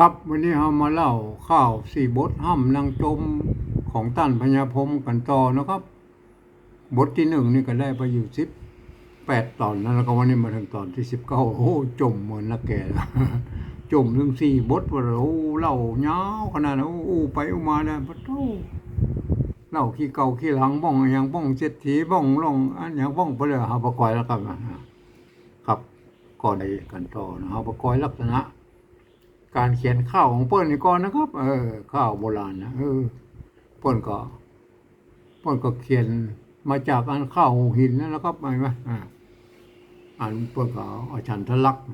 ครับวันนี้เรามาเล่าข้าวสี่บทห้ำนางจมของต้านพญาพมกันต่อนะครับ บทที่หนึ่งนี่ก็ได้ไปอยู่สิบแปดตอนนะแล้วก็วันนี้มาถึงตอนที่สิบเก้าโอ้จมเหมือนนักแก่แล้วจมเรื่องสี่บทว่าเราเล่ายาขนาดนั้นโอ้ไปอุมาเนี่ยพระโตเล่าขี้เก่าขี้หลังบ้องอย่างบ้องเจ็ดถีบ้องลองอันอย่างบ้องไปเลยหาปะกอยแล้วครับครับก็ได้กันต่อนะหาปะกอยลักษณะ การเขียนข้าวของเปิ้ลนี่ก่อนนะครับ เออ ข้าวโบราณนะเออเปิ้ลก็เปิ้ลก็เขียนมาจากอันข้าวหินนั่นนะครับเห็นไหมอ่าอันเปิ้ลก็อาฉันทลักษณ์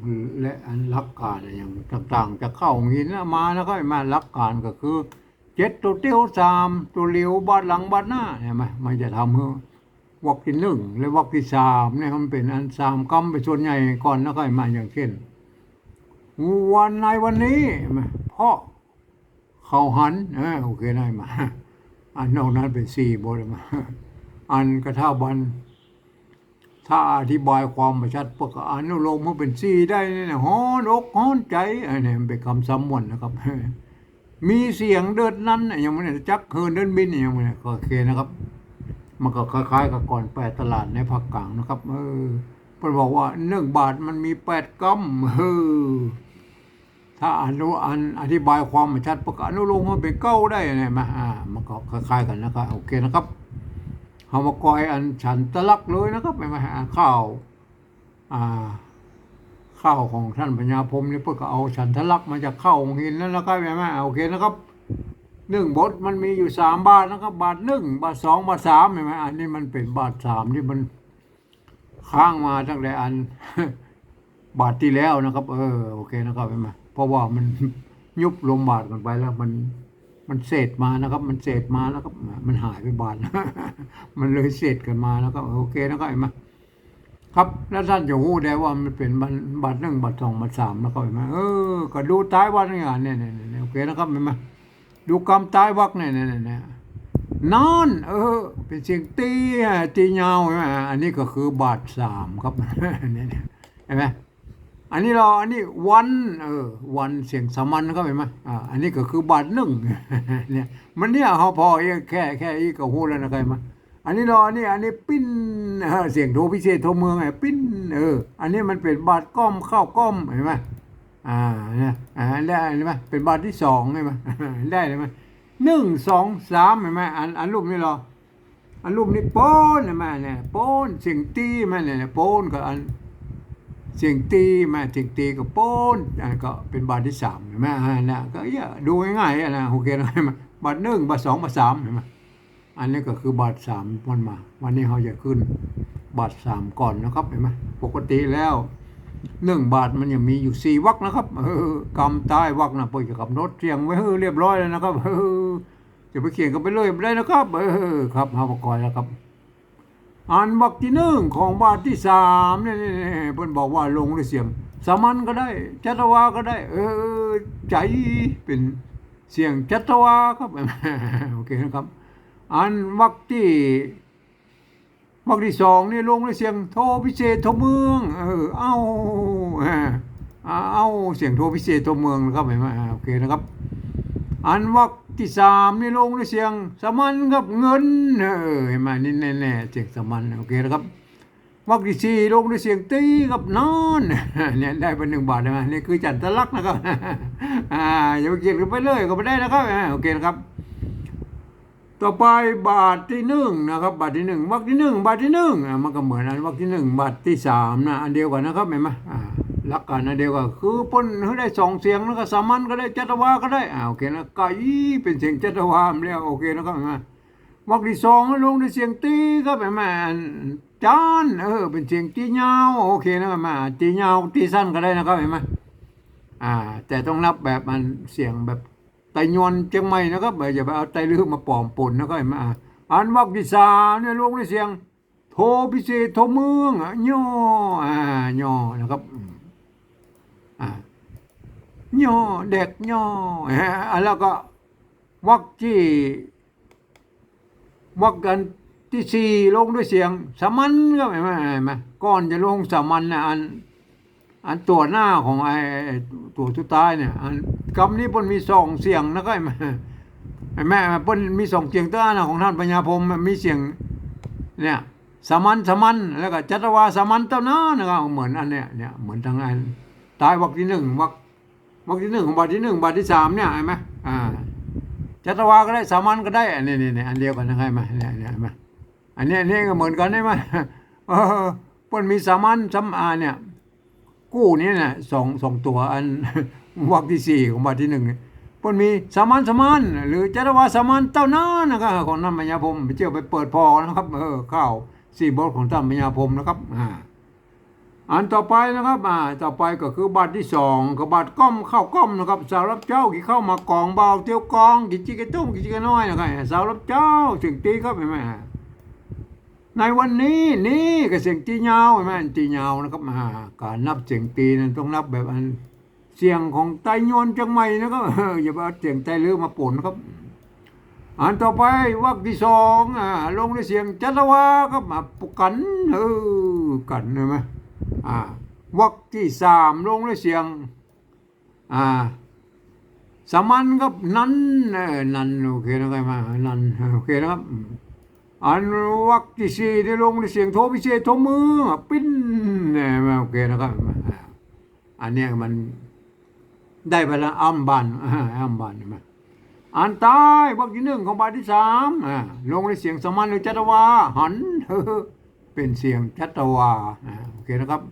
และอันลักการอย่างต่างๆจากข้าวหินนะมาแล้วก็มาลักการก็คือเจ็ดตัวเตี้ยวสามตัวเหลียวบาดหลังบาดหน้าเห็นไหมมันจะทำให้วักที่หนึ่งและวักที่สามเนี่ยมันเป็นอันสามกำไปส่วนใหญ่ก่อนแล้วก็มาอย่างเช่น วันในวันนี้พราะเขาหันเออโอเคได้มา อันนอกนั้นเป็นสี่บทมา อันกระท่าบัน ถ้าอธิบายความประชัดพวกอนุโลมมันเป็นสี่ได้เนี่ยฮ้อนอกฮ้อนใจอันนี้เป็นคำสำมวนนะครับ มีเสียงเดินนั้นน่ะยังไม่ได้จักเฮินเดินบินยังไม่ได้โอเคนะครับ มันก็คล้ายๆกับก่อนแปดตลาดในภาคกลางนะครับ เออเพิ่นบอกว่าหนึ่งบาทมันมีแปดกำเออ ถ้าอนุอันอธิบายความชัดประกาศอนุโลมมันเป็นเก้าได้ไงมาอ่ามันก็คล้ายๆกันนะครับโอเคนะครับเอามากอยอันฉันตะลักเลยนะครับไม่มาหาข้าวอ่าข้าวของท่านปัญญาพรมนี่เพื่อก็เอาฉันทะลักมาจากข้าวของหินนั่นแล้วก็ไม่มาโอเคนะครับหนึ่งบทมันมีอยู่สามบาทนะครับ บาทหนึ่งบาทสองบาทสามเห็นไหมอันนี้มันเป็นบาทสามที่มันค้างมาตั้งแต่อัน บาทที่แล้วนะครับ เออโอเคนะครับเห็นไหม เพราะว่ามันยุบลงบาทกันไปแล้วมันมันเศษมานะครับ มันเศษมาแล้วก็มันหายไปบาทมันเลยเศษกันมาแล้วก็โอเคนะครับเห็นไหมครับแล้วท่านจะรู้ได้ว่ามันเป็นบัตรบัตรหนึ่งบัตรสองบัตรสามแล้วก็เห็นไหมเออก็ดูท้ายวัดนี่อะเนี่ยเนี่ยเนี่ยโอเคนะครับเห็นไหมดูกรรมท้ายวักเนี่ยเนี่ยเนี่ยนอน เออ เป็นเสียงตีตีเงาใช่ไหมอันนี้ก็คือบาทสามครับนี่ยเนี่ยเห็นไหม อันนี้เราอันนี้วันเออวันเสียงสามัญนะครับเห็นไหมอ่าอันนี้ก็คือบาทหนึ่งเนี่ยมันเนี่ยเขาพอเองแค่แค่อีกก็หูแล้วนะใครับเห็นไหมอันนี้รอนี่อันนี้ปิ้นเออเสียงโทพิเศษโทเมืองไงปิ้นเออ อันนี้มันเป็นบาทก้อมข้าวก้อมเห็นไหมอ่าเนี่ยอ่าได้เห็นไหมเป็นบาทที่สองเห็นไหมได้เลยไหมหนึ่งสองสามเห็นไหมอันอันรูปนี้รออันรูปนี้โป้นเห็นไหมเนี่ยโป้นเสียงตีไหมเนี่ยโป้นกับอัน เสียงตีมาเสียงตีกับโป้นอันก็เป็นบาทที่สามเห็นไหมอ่านี่ยก็เยอะดูง่ายๆอะนะโอเคนะเห็นไหมบาทหนึ่งบาทสองบาทสามเห็นไหมอันนี้ก็คือบาทสามมันมา วันนี้เราจะขึ้นบาทสามก่อนนะครับเห็นไหมปกติแล้วหนึ่งบาทมันยังมีอยู่สี่วักนะครับเออกำใต้วักนะเพื่อจะกำหนดเรียงไว้เออเรียบร้อยแล้วนะครับเออจะไปเขียนกันไปเลยไม่ได้นะครับเออครับเฮาประกอยแล้วครับ อ่านวักที่หนึ่งของบาทที่สามเนี่ยเนี่ยเนี่ยเพิ่นบอกว่าลงด้วยเสียงสามัญก็ได้ จัตวาก็ได้ เออ ใจเป็นเสียงจัตวาครับโอเคนะครับ อันวักที่วักที่สองนี่ลงด้วยเสียงโทพิเศษโทเมือง เออ เอาอ่าเอาเสียงโทพิเศษโทเมืองนะครับเห็นไหมโอเคนะครับ อันวัก ที่สามนี่ลงด้วยเสียงสมัญครับเงินเออเห็นไหมนี่แน่ๆเสียงสมัญโอเคนะครับวักที่สี่ลงด้วยเสียงตีกับนอนเนี่ยได้เป็นหนึ่งบาทใช่ไหมนี่คือจันทลักษณ์นะครับอ่าอย่าไปเขียนกันไปเลยก็ไม่ได้นะครับโอเคนะครับ ต่อไปบาทที่หนึ่งนะครับบาทที่หนึ่งวรรคที่หนึ่งบาทที่หนึ่งอะมันก็เหมือนอันวรรคที่หนึ่งบาทที่สามนะอันเดียวกันนะครับเห็นไหมอ่า หลักการอันเดียวกันคือปนให้ได้สองเสียงแล้วก็สามัญก็ได้จัตวาก็ได้อ่าโอเคนะไก่เป็นเสียงจัตวาแล้วโอเคนะครับเห็นมวรรคที่สองลงด้วยเสียงตีครับเห็นไหมอันจานเออเป็นเสียงตียาวโอเคนะครับมาตียาวตีสั้นก็ได้นะครับเห็นไหมอ่า แต่ต้องนับแบบมันเสียงแบบไตยวนเชียงใหม่นะครับอย่าไปเอาไตลือมาปลอมปนนะครับเห็นไหมอะอันวักที่สามเนี่ยลงด้วยเสียงโทพิเศษโทเมืองอะย่ออ่าย่อนะครับ ย่อเด็กย่ออ่าแล้วก็วักที่วักกันที่สี่ลงด้วยเสียงสามัญก็เห็นไหมเห็นไหมก่อนจะลงสามัญนะอัน อันตัวหน้าของไอ้ตัวสุดท้ายเนี่ยอันคำนี้เพิ่นมีสองเสียงนะก็ไอ้แม่แม่เพิ่นมีสองเสียงตัวนะของท่านปัญญาพรมมีเสียง เนี่ยสามัญสามัญแล้วก็จัตวาสามัญเต้านานะครับเหมือนอันเนี้ยเนี่ยเหมือนทางอันตายวรรคที่หนึ่งวร รควรรคที่หนึ่งของบาทที่หนึ่งบาทที่สามเนี่ยเห็นไหมอ่าจัตวาก็ได้สามัญก็ได้อันนี้นี่นี่อันเดียวกันนะครับเนไหมเนี่ยเนี่ยเห็นไหมอันนี้อันนี้ก็เหมือนกันได้ไหมเออเพิ่นมีสามัญสามอาเนี่ย กู้นี่นะสองสองตัวอันวรรคที่สี่ของบาทที่หนึ่งเนี่ยเพิ่นมีสามัญสามัญหรือจัตวาสามัญเต้านานะครับของนั่นปัญญาพรมไปเที่ยวไปเปิดพอนะครับเออข้าวสี่บทของท่านปัญญาพรมนะครับอ่า อันต่อไปนะครับอ่าต่อไปก็คือบาทที่สองกับบาทก้อมข้าวก้อมนะครับสาวรับเจ้ากี่เข้ามากองเบาเตียวกองกี่จิกระตุ้มกี่จิกระน้อยนะครับสาวรับเจ้าถึงตีครับเห็นไหมในวันนี้นี่ก็เสียงตียาวเห็นไหมตียาวนะครับอ่าการนับเสียงตีนั้นต้องนับแบบอันเสียงของไตยวนจังไม่นะครับอย่าเอาเสียงไตลือมาปนนะครับอันต่อไปวรรคที่สองอ่าลงในเสียงจัตวาก็มาปุกันเออกันเห็นไหม วรรคที่สามลงในเสียงอ่าสามัญครับนั้นเออนันโอเคนะครับมานันโอเคนะครับอันวักที่สี่ได้ลงในเสียงโทพิเศษโทมือปิ้นเนี่ยโอเคนะครับอันนี้มันได้ไปแล้วอ้ำบานอ่าอ้ำบานใช่ไหมอันใต้วักที่หนึ่งของบาทที่สามอ่าลงในเสียงสมันหรือจัตวาหัน เป็นเสียงจัตวาอ่าโอเคนะครับ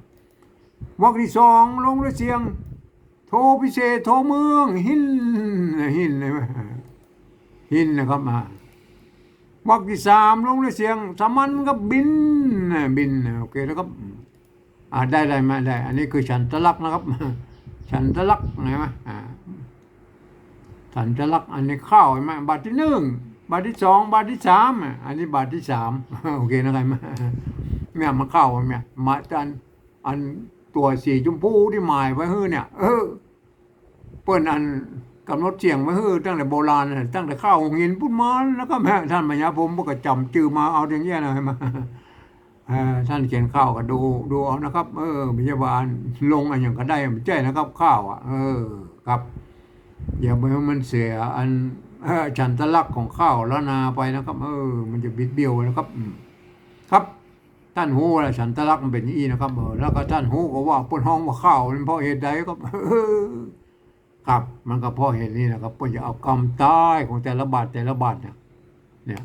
วักที่สองลงในเสียง โทพิเศษโทเมือง หินหินเลยหินนะครับอ่าวักที่สามลงในเสียงสามัญก็บินบินโอเคนะครับอ่าได้ได้ไหมได้ อันนี้คือฉันตะลักนะครับ ฉันตะลักษณ์เห็นไหมฉันตะลักอันนี้ข้าวเห็นไหมบาทที่หนึ่ง บาทที่สองบาทที่สามอันนี้บาทที่สามโอเคนะครับเนี่ยมันเข้าเนี่ยมาจันอันตัวสีชมพูที่หมายไว้เฮ้อเนี่ย เออเปิ้นอันกำหนดเสียงไว้เฮ้อตั้งแต่โบราณตั้งแต่ข้าวหงหินพุ่นมาแล้วก็แม่ท่านปัญญาผมก็จำจือมาเอาอย่างเงี้ยนะให้มาท่านเขียนข้าวก็ดูดูเอานะครับ เออพยาบาลลงอันอย่างก็ได้ไม่ใช่นะครับ ข้าวอะ เออ ครับ อย่าไปให้มันเสียอัน ฉันทลักของข้าวแล้วนาไปนะครับ เออ มันจะบิดเบี้ยวนะครับ ครับท่านฮู้แล้วฉันทลักมันเป็นยี้นะครับเออแล้วก็ท่านฮู้ก็ว่าปนห้องว่าข้าวเป็นเพราะเหตุใดก็เออครับ มันก็เพราะเหตุนี้นะครับเพื่อจะเอากรรมตายของแต่ละบาทแต่ละบาทเนี่ยเนี่ย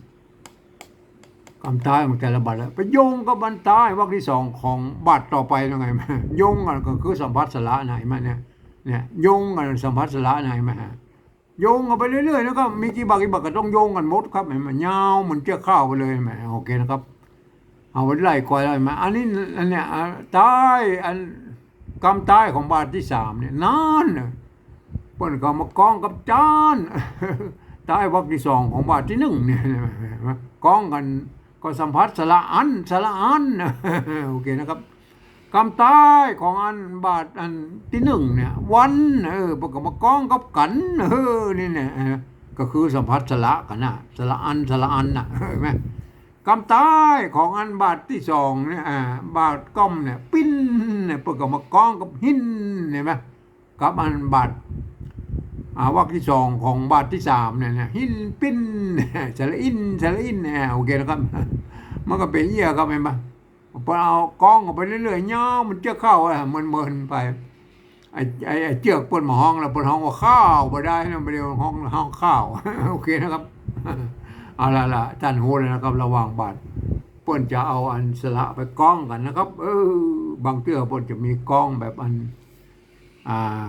กรรมตายของแต่ละบาทแล้วไปโยงกับบันตายวรรคที่สองของบาทต่อไปยังไงมโยงกันก็คือสัมพัสสละไหนมาเนี่ยเนี่ยโยงกันสัมพัสสละไหนมา โยงกันไปเรื่อยๆแล้วก็มีกี่บาทกี่บาทก็ต้องโยงกันหมดครับเห็นไหมยาวเหมือนเจ้าข้าวไปเลยเห็นไหมโอเคนะครับ เอาไว้ไล่ก่อนเลยมาอันนี้อันเนี้ยตายอันกรรมตายของบาทที่สามเนี่ยนานน่ะเปิ้นก็มากองกับจานตายวรรคที่สองของบาทที่หนึ่งเนี่ยกองกันก็สัมผัสสละอันสละอันโอเคนะครับ กำใต้ของอันบาทอันที่หนึ่งเนี่ย วันเออปิ้นก็มากองกับกันเออนี่เนี่ยก็คือสัมผัสสละกันนะสละอันสละอันนะเห็นไหมกำใต้ของอันบาทที่สองเนี่ยบาทก้อมเนี่ยปิ้นเนี่ยปิ้นก็มากองกับหินเห็นไหมกับอันบาทอาวรรที่สองของบาทที่สามเนี่ยหินปิ้นสระอินสระอินเนี่ยโอเคนะครับมันก็เป็นเยี่ยครับเห็นปะ พอเอากล้องออกไปเรื่อยๆย่อมันเจือกเข้าอะมันเมินไปไอ้ไอ้เจือกปนหมาห้องแล้วปนห้องว่าข้าวไปได้นะไปเดียวห้องห้องข้าวโอเคนะครับเอาละละท่านโหเลยนะครับ ระว่างบาทเปิ้นจะเอาอันสละไปกล้องกันนะครับ เออบางเตื้อปนจะมีกล้องแบบอันอ่า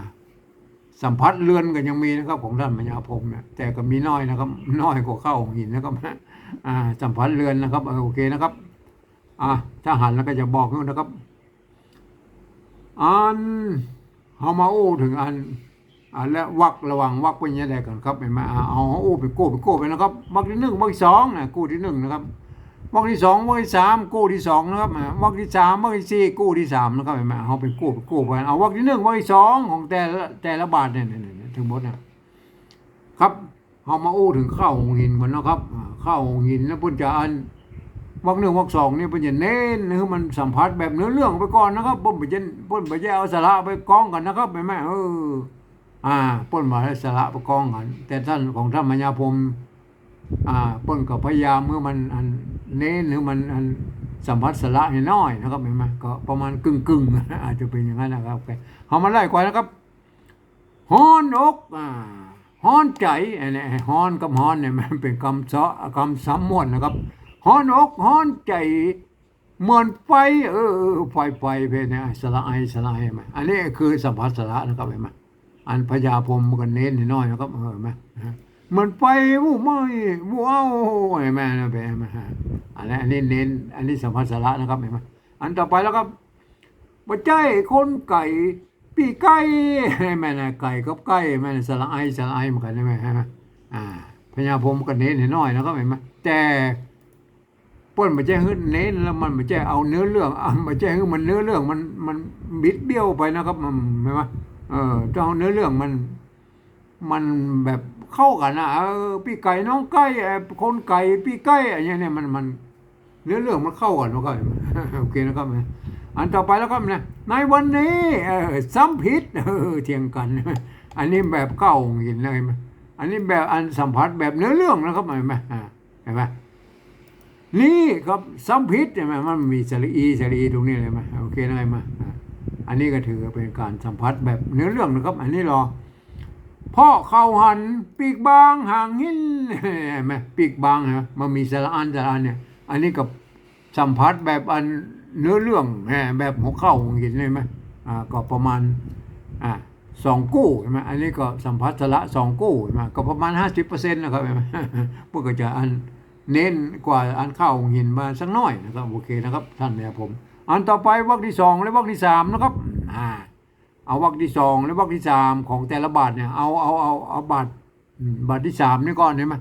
สัมผัสเรือนก็ยังมีนะครับ ของท่านปัญญาพรมเนี่ยแต่ก็มีน้อยนะครับ น้อยกว่าข้าวของหินนะครับอ่าสัมผัสเรือนนะครับโอเคนะครับ อ่าถ้าหันแล้วก็จะบอกนู่นะครับ อันเฮามาโอ้ถึงอันอันและวักระว่างวักเป็นยังไงกันครับเห็นไหมาเอาฮาอู้ไปกู้ไปกู้ไปนะครับวักที่หนึ่งวักที่สองนะกู้ที่หนึ่งนะครับวักที่สองวักที่สามกู้ที่สองนะครับวักที่สามวักที่สี่กู้ที่สามนะครับเห็นไหมเฮาไปกู้ไปกู้ไปเอาวักที่หนึ่งวักที่สองของแต่ละแต่ละบาทเนี่ยเนี่ยเนี่ยถึงหมดนะครับเฮามาโอ้ถึงข้าวหงหินก่อนนะครับอ่าข้าวหงหินแล้วพุ่นจะอัน วักหนึ่งวักสองนี่เป็นอย่างเน้นคือมันสัมผัสแบบเนื้อเรื่องไปก่อนนะครับผมไปเจนผมไปแยเอาสาระไปกองกันนะครับไปแม่เอออ่าป้นมาให้สาระไปกองกัน แต่ท่านของท่านมัญญาพรมอ่าป้นก็พยายามเมื่อมันอันเน้นหรือมันอันสัมผัสสาระให้น้อยนะครับเห็นไหมก็ประมาณกึ่งกึ่งอาจจะเป็นอย่างนั้นนะครับโอเคเอามาไล่กว่านะครับฮ้อนอกอ่าฮ้อนใจอันนี้ฮ้อนกับฮ้อนเนี่ยมันเป็นคำเสาะคำซ้ำมวนนะครับ ฮ้อนอกฮ้อนใจเหมือนไฟเออไฟไฟเพนเนี่ยสละไอสละไอไหมอันนี้คือสัมผัสสละนะครับเห็นไหมอันพญาพรมมันเน้นนิดน้อยนะครับเห็นไหมเหมือนไฟวู้ไม่วู้เอาเห็นไหมนะเป็นไหมฮะอันนี้อันนี้เน้น อันนี้สัมผัสสละนะครับเห็นไหมอันต่อไปแล้วครับบัใจคนไก่ปีไก่เห็นไหมนะไก่กับไก่เห็นไหมสละไอสละไอเหมือนกันใช่ไหมฮะอ่าพญาพรมก็เน้นนิดน้อยนะครับเห็นไหมแต่ เปิ้นมาแจ้งให้เน้นแล้วมันมาแจ้งเอาเนื้อเรื่องอะมาแจ้งให้มันเนื้อเรื่องมันมันบิดเบี้ยวไปนะครับมันใช่ไหมเออถ้าเอาเนื้อเรื่องมัน มันแบบเข้ากันนะเออพี่ไก่น้องไก่เอ่อคนไก่พี่ไก่อะไรเนี่ยมันมันเนื้อเรื่องมันเข้ากันนะครับโอเคนะครับอันต่อไปแล้วครับนะในวันนี้ซ้ำผิดเทียงกัน อันนี้แบบเก้าหินเลยไหมอันนี้แบบอันสัมผัสแบบเนื้อเรื่องนะครับเห็นไหมอ่าเห็นไหม นี่ครับสัมพิษใช่ไหมมันมีสระอีสรีตรงนี้เลยไหมโอเคได้ไหมาอันนี้ก็ถือเป็นการสัมผัสแบบเนื้อเรื่องนะครับ อันนี้รอพ่อเข้าหันปีกบางห่างหินเห็นไหมปีกบางฮะมันมีสระอันสระอันเนี่ยอันนี้กับสัมผัสแบบอันเนื้อเรื่องแบบหัวเข้าของหินเลยไหมอ่าก็ประมาณอ่าสองกู้ใช่ไหมอันนี้ก็สัมผัสสระสองกู้ใช่ไหมก็ประมาณห้าสิบเปอร์เซ็นต์นะครับเห็นไหมพวกก็จะอัน เน้นกว่าอันข้าวหินมาสักน่อยนะครับโอเคนะครับ ท่านเนี่ยผม อันต่อไปวรรคที่สองและวรรคที่สามนะครับอ่าเอาวรรคที่สองและวรรคที่สามของแต่ละบาทเนี่ยเอาเอาเอาเอาบาทบาทที่สามนี่ก่อนเห็นไหม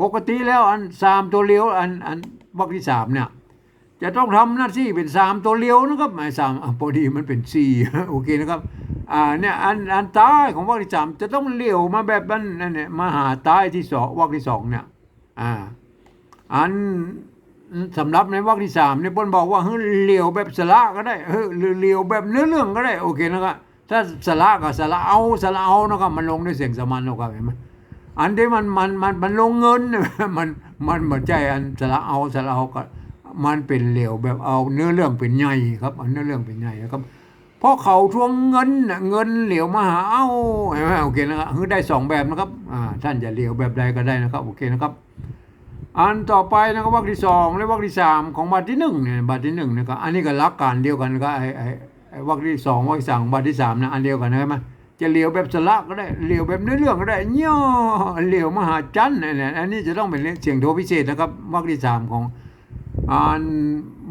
ปกติแล้วอันสามตัวเลี้ยวอันอันวรรคที่สามเนี่ยจะต้องทำหน้าที่เป็นสามตัวเลี้ยวนะครับไม่สามอพอดีมันเป็นสี่โอเคนะครับอ่าเนี่ยอันอันใต้ของวรรคที่สามจะต้องเลี้ยวมาแบบนั้นนั่นเนี่ยมาหาใต้ที่สองวรรคที่สองเนี่ยอ่า อันสำหรับในวรรคที่สามเนี่ยเปิ้นบอกว่าเฮ้ยเลียวแบบสละก็ได้เฮ้ยหรือเลียวแบบเนื้อเรื่องก็ได้โอเคนะครับถ้าสละก็สละเอาสละเอานะครับมันลงด้วยเสียงสมันนะครับเห็นไหมอันที่มันมันมันมันลงเงินมันมันเหมือนใจอันสละเอาสละเอาก็มันเป็นเหลวแบบเอาเนื้อเรื่องเป็นใหญ่ครับเอาเนื้อเรื่องเป็นใหญ่นะครับเพราะเขาทวงเงินเงินเหลวมาหาเอาเห็นไหมโอเคนะครับคือได้สองแบบนะครับอ่าท่านจะเหลวแบบใดก็ได้นะครับโอเคนะครับ อันต่อไปนะครับวรรคที่สองและวรรคที่สามของบาทที่หนึ่งเนี่ยบาทที่หนึ่งนะครับอันนี้ก็หลักการเดียวกันก็ไอ้ไอ้ไอ้วรรคที่สองวรรคที่สามบาทที่สามนะอันเดียวกันใช่ไหมจะเลียวแบบสละก็ได้เลียวแบบเนื้อเรื่องก็ได้ย่อเลียวมหาจันทร์เนี่ยอันนี้จะต้องเป็นเสียงโทพิเศษนะครับวรรคที่สามของอัน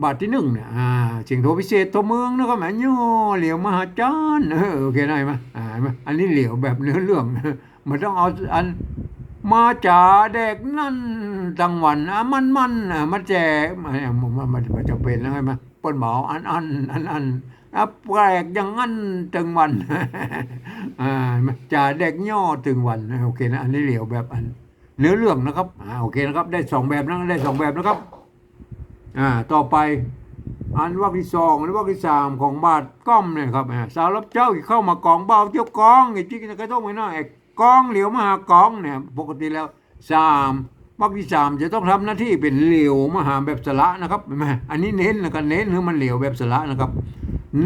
บาทที่หนึ่งเนี่ยอ่าเสียงโทพิเศษตัวเมืองนะครับแหมย่อเลียวมหาจันทร์เออโอเคได้ไหมอ่าไหมอันนี้เลียวแบบเนื้อเรื่องมันต้องเอาอัน มาจ่าเด็กนั่นจังหวันอะมันมันอะมาแจกมันมันมันมันจะเป็นแล้วไหมเปิ้นบอกอันอันอันอันอะแปลกอย่างนั้นตึงวันอ่าจ่าเด็กย่อตึงวันโอเคนะอันนี้เหลียวแบบอันเนื้อเรื่องนะครับอ่าโอเคนะครับ ได้สองแบบนะได้สองแบบนะครับ อ่า ต่อไปอันวรรคที่สองและวรรคที่สามของบาทก้อมเนี่ยครับสาวรับเจ้าอีกเข้ามากองเบาเจ้ากองไอ้จิ๊กก็ต้องไปหน่อยไอ้ก กองเหลียวมหากองเนี่ยปกติแล้วสามวรรคที่สามจะต้องทำหน้าที่เป็นเหลียวมหาแบบสละนะครับเห็นไหมอันนี้เน้นนะครับเน้นคือมันเหลียวแบบสละนะครับ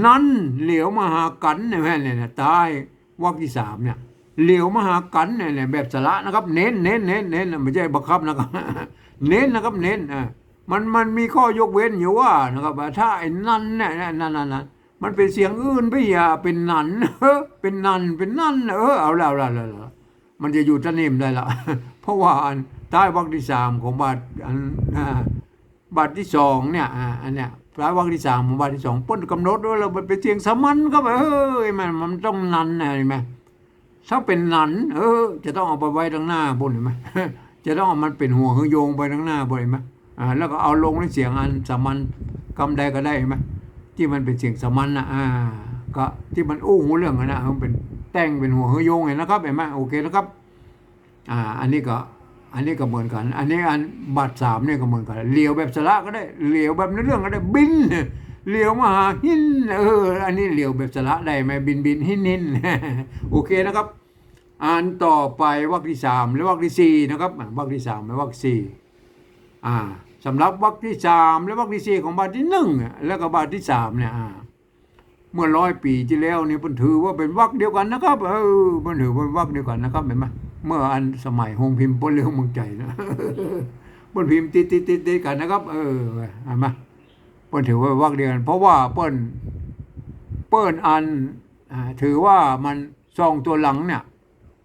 นั่นเหลียวมหากันเนี่ยแม่เนี่ยตายวรรคที่สามเนี่ยเหลียวมหากันเนี่ยแบบสละนะครับ เน้นเน้นเน้นเน้นไม่ใช่บังคับนะครับ เน้นนะครับเน้นอ่ามันมันมีข้อยกเว้นอยู่ว่านะครับว่ถ้าไอ้นั่นเนี่ยนั่นนั่นนั่น มันเป็นเสียงอื่นไปอย่าเป็นนันเออเป็นนันเป็นนันเออเอาแล้วแล้วแล้วมันจะอยู่ตะเนมได้ละเพราะว่าอันใต้วรรคที่สามของบาทอันบาทที่สองเนี่ยอันเนี้ยปลายวรรคที่สามของบาทที่สองป้นกำหนดด้วยเราเป็นเสียงสมัญก็แบบเฮ้ยมันมันต้องนันนะเห็นไหมถ้าเป็นนันเออ จะต้องเอาไปไว้ตรงหน้าบนเห็นไหมจะต้องเอามันเป็นหัวคือโยงไปทางหน้าบนเห็นไหมอ่าแล้วก็เอาลงในเสียงอันสมัญกำใดก็ได้ไหม ที่มันเป็นเสียงสมัญนะอ่า ก็ที่มันอู้หูเรื่องนะมันเป็นแต่งเป็นหัวเฮยโยงไงนะครับเห็นไหมโอเคนะครับ อ่า อันนี้ก็ อันนี้ก็เหมือนกัน อันนี้อันบัตรสามเนี่ยก็เหมือนกันเลียวแบบสละก็ได้เลียวแบบในเรื่องก็ได้บินเลียวมาหาหินเออ อันนี้เลียวแบบสละได้ไหมบินบินหินหินโอเคนะครับ อ่านต่อไปวรรคที่สามและวรรคที่สี่นะครับอ่าวรรคที่สามและวรรคสี่อ่า สำหรับวรรคที่สามและวรรคที่สี่ของบาทที่หนึ่งแล้วก็บาทที่สามเนี่ยเมื่อร้อยปีที่แล้วนี่เพิ่นถือว่าเป็นวรรคเดียวกันนะครับเออเพิ่นถือว่าเป็นวรรคเดียวกันนะครับเห็นไหมเมื่ออันสมัยโฮงพิมพ์ปนเรื่องมืองใจนะเพิ่นพิมพ์ติดติดติดติดกันนะครับ เออเห็นไหมเพิ่นถือว่าวรรคเดียวกัน เพราะว่าเพิ่นเปิ้นอันถือว่ามันซองตัวหลังเนี่ย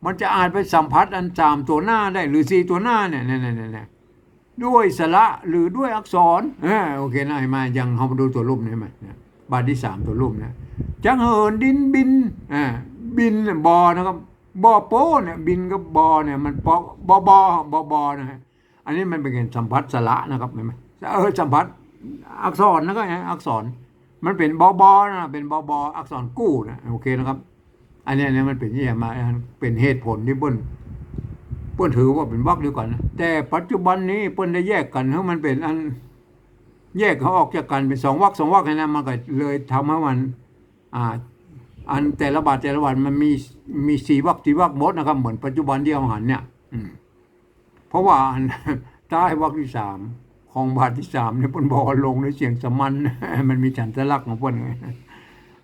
มันจะอาจไปสัมผัสอันสามตัวหน้าได้ หรือสี่ตัวหน้าเนี่ยเนี่ยเนี่ยเนี่ย ด้วยสระหรือด้วยอักษรโอเคนะเห็นไหมายังเรามาดูตัวรูปนี่เห็นไหมเนี่ยบาทที่สามตัวรูปเนี่ยจังเหินดินบินอ่าบินเนี่ยบอนะครับบอโป้เนี่ยบินกับบอเนี่ยมันปอบอบอบอบอนะฮะอันนี้มันเป็นการสัมผัสสระนะครับเห็นไหมเออสัมผัสอักษรนะครับอักษรมันเป็นบอบอนะเป็นบอบออักษรกู้นะโอเคนะครับ อันนี้ยเนี่ยมันเป็นที่มาเป็นเหตุผลที่เปิ้น เปิ้นถือว่าเป็นวรรคเดียวกันนะแต่ปัจจุบันนี้เปิ้นได้แยกกันเพราะมันเป็นอันแยกเขาออกจากกันเป็นสองวรรคสองวรรคนะมันก็เลยทำให้มันอ่าอันแต่ละบาทแต่ละวันมันมีมีสี่วรรคสี่วรรคหมดนะครับ เหมือนปัจจุบันที่เอาหันเนี่ย อืมเพราะว่าอันใต้วรรคที่สามของบาทที่สามเนี่ยเพิ่นบอกลงในเสียงสมันมันมีฉันทะลักษณ์ของเพิ่นไง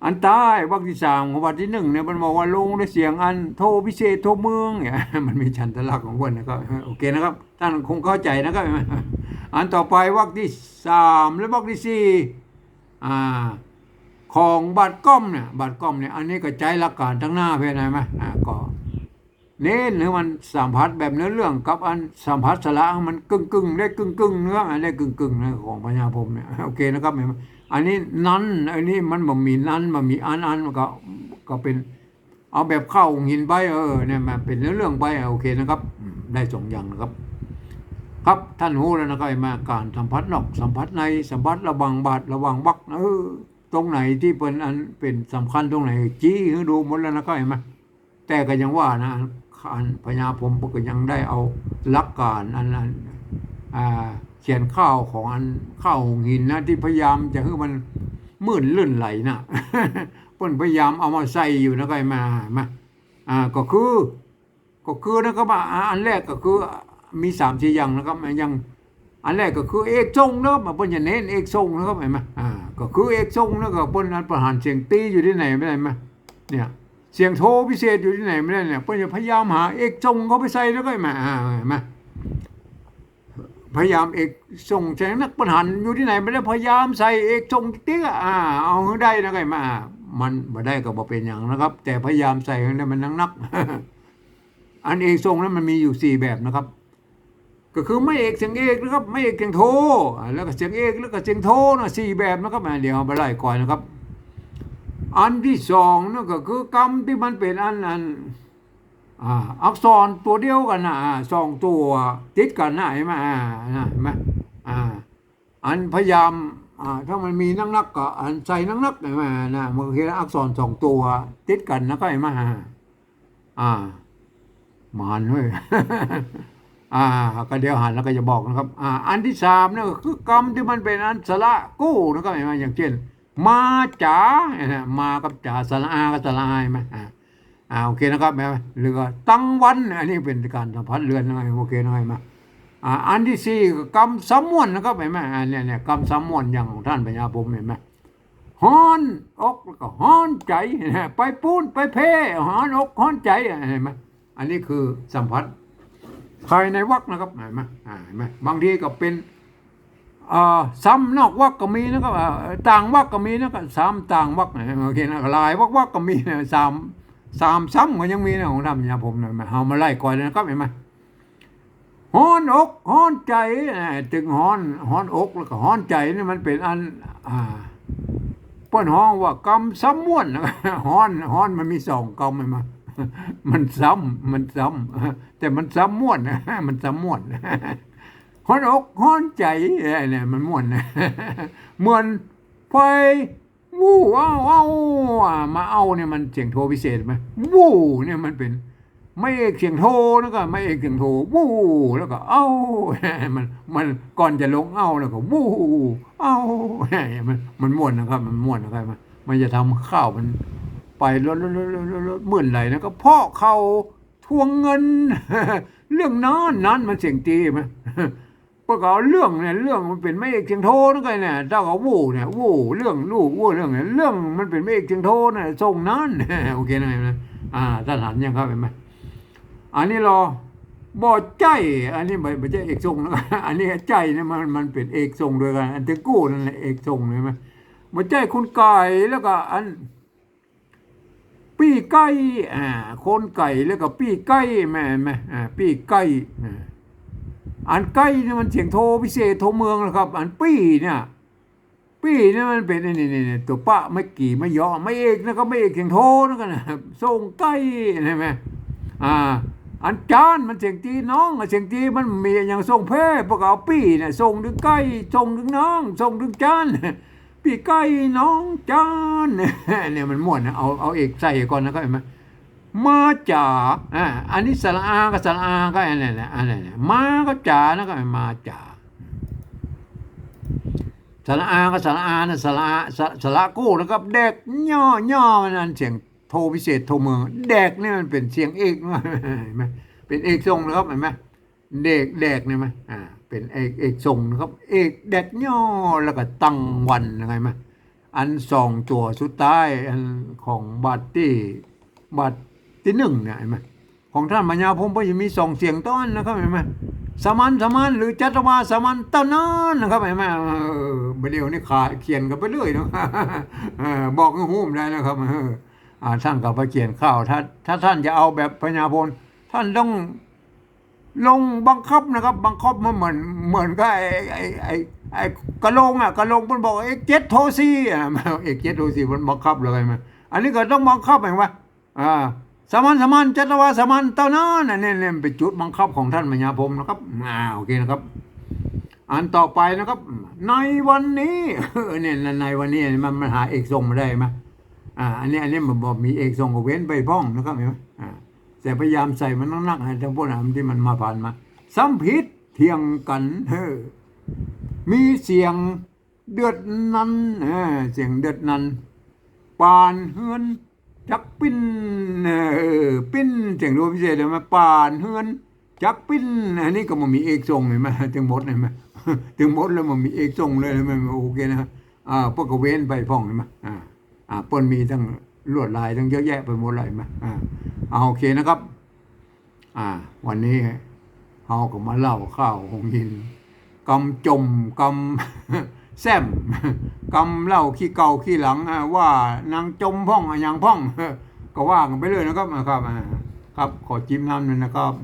อันใต้วรรคที่สามของบาทที่หนึ่งเนี่ยมันบอกว่าลงในเสียงอันโทพิเศษโทเมืองเนี่ยมันมีฉันทะลักษณ์ของเพิ่นนะครับโอเคนะครับท่านคงเข้าใจนะครับอันต่อไปวรรคที่สามและวรรคที่สี่อ่าของบัตรก้อมเนี่ยบัตรก้อมเนี่ยอันนี้ก็ใจหลักการทั้งหน้าเพื่อนไหมอ่าก็เน้นหรือมันสัมผัสแบบเนื้อเรื่องกับอันสัมผัสสระมันกึ่งกึ่งได้กึ่งกึ่งเนื้ออันได้กึ่งกึ่งนะของปัญาผมเนี่ยโอเคนะครับเห็นไหม อันนี้นั้นอันนี้มันบ่มีนั้นมันมีอันอันมันก็ก็เป็น เอาแบบเข้าหินไปเออเนี่ยมันเป็นเนื้อเรื่องไปโอเคนะครับ ได้สองอย่างนะครับ ครับท่านรู้แล้วนะครับมาการสัมผัสนอกสัมผัสในสัมผัสระวังบาดระวังบักเออตรงไหนที่เป็นอันเป็นสำคัญตรงไหน จี้ให้ดูหมดแล้วนะครับเห็นไหมแต่ก็ยังว่านะอันพญาผมก็ยังได้เอาหลักการอันนั้นอ่า เขียนข้าวของอันข้าวหินนะที่พยายามจะให้มันมื่นลื่นไหลนะเพิ่นพยายามเอามาใส่อยู่นะครับเห็ไมามาอ่าก็คือก็คือนะครับว่าอ่าอันแรกก็คือมีสามสี่อย่างนะครับอย่างอันแรกก็คือเอกทรงนะครับมาเพิ่นจะเน้นเอกทรงนะครับเห็นไหมอ่าก็คือเอกทรงนะครับเพิ่นนั้นประหารเสียงตีอยู่ที่ไหนไม่ได้ไหมเนี่ยเสียงโทพิเศษอยู่ที่ไหนไม่ได้เนี่ยเพิ่นจะพยายามหาเอกทรงเขาไปใส่แล้วก็เห็นไหมอ่าเห็นไหม พยายามเอกทรงแสงนักประหารอยู่ที่ไหนไม่ได้พยายามใส่เอกทรงติ๊กอ่าเอาให้ได้นะไหมอ่ามันบ่ได้ก็บ่เป็นอย่างนะครับ แต่พยายามใส่ให้ได้มันนักอันเอกทรงนั้นมันมีอยู่สี่แบบนะครับ ก็คือไม่เอกเสียงเอกนะครับไม่เอกเสียงโทแล้วก็เสียงเอกแล้วก็เสียงโทนะสี่แบบนะครับอ่าเดี๋ยวเอาไปไล่ก่อนนะครับ อันที่สองนั่นก็คือกรรมที่มันเป็นอันอัน อักษรตัวเดียวกันนะสองตัวติดกันนะเห็นไหมอ่านะเห็นไหมอ่าอันพยายามถ้ามันมีนักนักก็อันใส่นักนักเห็นไหมนะมันคืออักษรสองตัวติดกันนะก็เห็นไหมอ่าอ่ามานเว้ยอ่าก็เดี๋ยวหันแล้วก็จะบอกนะครับ อ่า อันที่สามเนี่ยคือกรรมที่มันเป็นอันสละกู้นะครับเห็นไหมอย่างเช่น มาจ๋าเนี่ยมากับจ๋าสละอากับสละอายไหมอ่า อ่าโอเคนะครับแม่เรือตั้งวันอันนี้เป็นการสัมพันธ์เรือนนะครับโอเคนะครับมาอ่าอันที่สี่ก็กรรมสมวนนะครับเห็นไหมอ่าเนี่ยเนี่ยกรรมสมวนอย่างของท่านปัญญาผมเห็นไหมฮ้อนอกแล้วก็ฮ้อนใจไปปูนไปเพฮ้อนอกฮ้อนใจเห็นไหมอันนี้คือสัมผัสภายในวักนะครับเห็นไหมอ่าเห็นไหมบางทีก็เป็นอ่าซ้ำนอกวักก็มีนะครับต่างวักก็มีนะครับซ้ำต่างวักโอเคนะลายวักวักก็มีนะสาม สามซ้ำก็ยังมีนะของทำยาผมนะเห็นไหมเอามาไล่ก่อนเลยนะครับเห็นไหมฮ้อนอกฮ้อนใจนะถึงฮ้อนฮ้อนอกแล้วก็ฮ้อนใจนี่มันเป็นอันอ่าเปิ้นห้องว่ากรรมซ้ำม่วนฮ้อนฮ้อนมันมีสองกรรมเห็นไหมมันซ้ำมันซ้ำแต่มันซ้ำม่วนนะมันซ้ำม่วนฮ้อนอกฮ้อนใจเอ้ยเนี่ยมันม่วนนะเหมือนไฟ วู้เอาเอามาเอาเนี่ยมันเสียงโทพิเศษไหมวู้เนี่ยมันเป็นไม่เอกเสียงโทแล้วก็ไม่เอกเสียงโทวู้แล้วก็ เอ้ามันมันก่อนจะลงเอ้าแล้วก็วู้เอ้ามันมันม่วนนะครับ มันม่วนนะครับมันมันจะทำข้าวมันไปรถรถรถรถรถหมื่นไหลนะก็พาะเขาทวงเงิน เรื่องนั้นนั้นมันเสียงตีไหม พวกเอาเรื่องเนี่ยเรื่องมันเป็นไม่เอกเชียงโทนั่นไงเนี่ยเจ้าเขาวู้เนี่ยวู้เรื่องลูกวู้เรื่องเนี่ยเรื่องมันเป็นไม่เอกเชียงโทเนี่ยทรงนั้นโอเคนะนะอ่าท่านยังครับเห็นไหมอันนี้รอบ่ใจอันนี้ไม่ไม่ใช่เอกทรงนะอันนี้ใจเนี่ยมันมันเป็นเอกทรงด้วยกัน อันเตกู้นั่นแหละเอกทรงเลยไหมบ่ใจคุณไก่แล้วก็อันปีไก่อ่าคนไก่แล้วก็ปีไก่แม่แม่อ่าปีไก่อ่า อันไก่เนี่ยมันเสียงโทพิเศษโทเมืองนะครับ อันปีเนี่ยปีเนี่ยมันเป็นนี่นี่นี่ตัวปะไม่กี่ไม่ย่อไม่เอกนะครับไม่เอกเสียงโทนะกันส่งไก่ใช่ไหมอ่าอันจานมันเสียงตีน้องเสียงตีมันมีอย่างส่งเพ่พวกเอาปีเนี่ยส่งถึงไก่ส่งถึงน้องส่งถึงจานพี่ไก่น้องจานเนี่ยมันม่วนนะเอาเอาเอกใส่ก่อนนะครับเห็นไหม มาจ๋าอ่าอันนี้สระอากับสระอาก็อันนี้นแหละอันนี้นแหละมาก็จ๋านะครับมาจ๋าสระอากับสระอานะสระอาสระสรกู้นะครับ เด็กย่อย่อมันนั่นเสียงโทพิเศษโทเมืองเด็กนี่มันเป็นเสียงเอกเห็นไหมเป็นเอกทรงนะครับเห็นไหมเด็กเด็กเนี่ยไหมอ่าเป็นเอกเอกทรงนะครับ เอกเด็กย่อแล้วก็ตั้งวันยังไงไหมอันสองตัวสุดท้ายอันของบัตรที่บัต ที่หนึ่งเนี่ยเห็นไหมของท่านปัญญาพรมก็จะมีสองเสียงต้อนนะครับเห็นไหมสมันสมันหรือจัตวาสมันตอนนั้นนะครับเห็นไหมเออประเดียวนี้ขาเขียนกันไปเรื่อยเนาะบอกให้หูมได้นะครับเอออ่าท่านกับไปเขียนข้าวถ้าถ้าท่านจะเอาแบบปัญญาพลท่านต้องลงบังคับนะครับ บังคับมันเหมือนเหมือนกับไอ้ไอ้ไอ้ไอ้กระโหลงอะกระโหลงมันบอกเอ็กเจ็ดโทซีอะเอ็กเจ็ดโทซีมันบังคับเลยมั้ยอันนี้ก็ต้องบังคับเห็นไหมอ่า สมันสมันจัตวาสมันเต้านั้นน่ะเนี่ยเนี่ยเป็นจุดบังคับของท่านมัญญาพรมนะครับอ่าโอเคนะครับ อันต่อไปนะครับ ในวันนี้เนี่ยในวันนี้มันมันหาเอกทรงมาได้ไหมอ่าอันนี้อันนี้มันบอกมีเอกทรงก็เว้นไปพ้องนะครับเห็นไหมอ่าแต่พยายามใส่มันนักๆให้ทั้งพวกนั้นที่มันมาผ่านมาสัมผิดเทียงกันเออมีเสียงเดือดนั้นเออเสียงเดือดนั้นปานเฮือน จักปิ้นเออปิ้นเสียงรู้พิเศษเลยไหมปานเฮือนจักปิ้นอันนี้ก็มันมีเอกทรงเห็นไหมถึงหมดเห็นไหมถึงหมดแล้วมันมีเอกทรงเลยเห็นไหมโอเคนะอ่าพวกกเว้นไปพ่องเห็นไหมอ่าอ่าปนมีทั้งลวดลายทั้งเยอะแยะไปหมดเลยไหมอ่าเอาโอเคนะครับ อ่า วันนี้เราก็มาเล่าข้าวหงหินกำจมกำ แซมกำเล่าขี้เก่าขี้หลังว่านางจมพ่องอะยังพ่องก็ว่ากันไปเลยนะครับนะครับครับขอจิ้มน้ำหน่อยนะครับ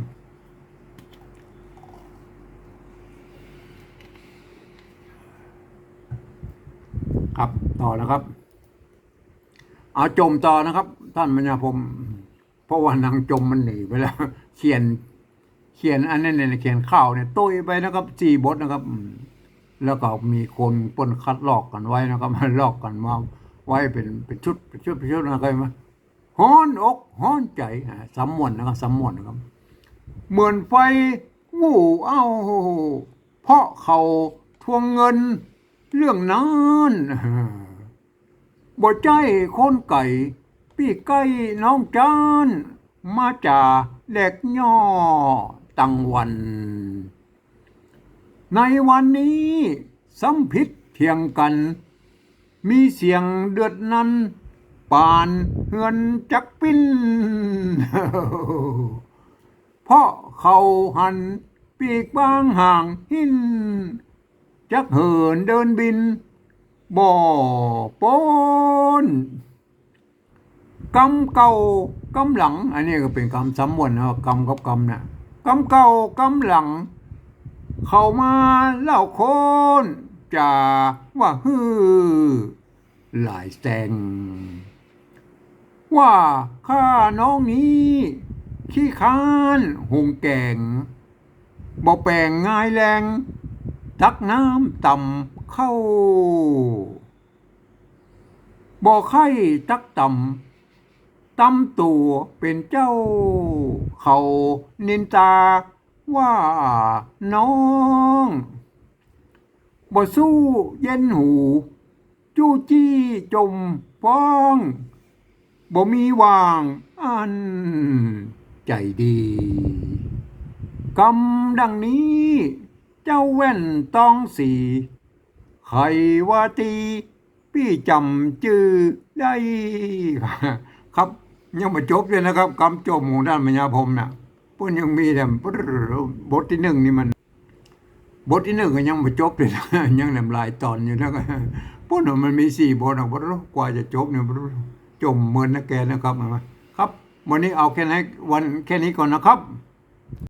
ครับต่อนะครับ เอาจมต่อนะครับ ท่านมัญญาพมเพราะว่านางจมมันหนีไปแล้วเขียนเขียนอันนั้นเนี่ยเขียนข้าวเนี่ยตุ้ยไปนะครับสี่บทนะครับ แล้วก็มีคนปนคัดลอกกันไว้นะครับมาลอกกันมาไว้เป็นเป็นชุดเป็นชุดเป็นชุดนะครับมาฮ้อนอกฮ้อนใจสำมวนนะครับสำมวนนะครับ เหมือนไฟวู่เอ้าเพราะเขาทวงเงินเรื่องนั้นบ่ใจคนไก่พี่ไก่น้องจานมาจ่าเด็กย่อตังวัน ในวันนี้สัมผิดเทียงกัน มีเสียงเดือดนั้นปานเฮือนจักปิ้นเพราะเขาหันปีกบางห่างหิน จักเหินเดินบิน บ่อปนกำเก่ากำหลัง อันนี้ก็เป็นคำสำมวนนะครับกำกับกำนะกำเก่ากำหลัง เข้ามาเล่าคนจ่าว่าฮือหลายแสงว่าข้าน้องนี้ขี้ค้านหงแกงบ่แปลงง่ายแรงตักน้ำต่ำเข้าบ่อไข่ตักต่ำตำตัวเป็นเจ้า เขานินตา ว่าน้องบ่สู้เย็นหู จู้จี้จมฟ้องบ่มีวางอัน ใจดีกำดังนี้ เจ้าแว่นต้องสีใครว่าตี พี่จำจื้อได้ ครับ ยังไม่จบเลยนะครับคำจมของด้านปัญญาพรมนะเพิ่นยังมีแต่บทที่หนึ่งนี่มัน บทที่หนึ่งก็ยังไม่จบเลยนะยังแหลมหลายตอนอยู่นะก็ปุ่นั้นมันมีสี่บทอะบ่รู้กว่าจะจบเนี่ยจมเหมือนนะแกนะครับครับ วันนี้เอาแค่นี้วันแค่นี้ก่อนนะครับ